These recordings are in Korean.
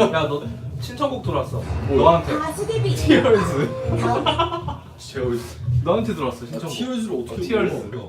야 너 신청곡 들어왔어. 너한테. 가수데뷔 티얼스. 제어스. 너한테 들어왔어 신청곡. 티얼스를 어떻게 티얼스. 불러?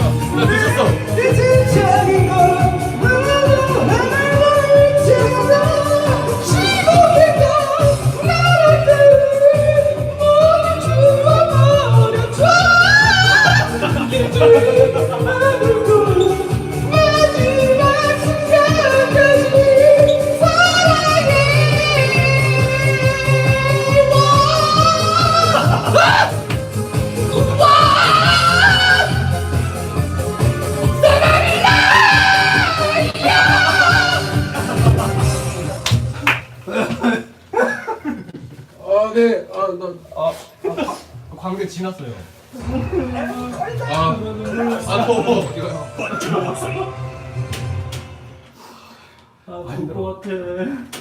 아 네 아 나 아, 아, 광대 지났어요. 아, 아 더워 이거 아, 좋을 것 같아.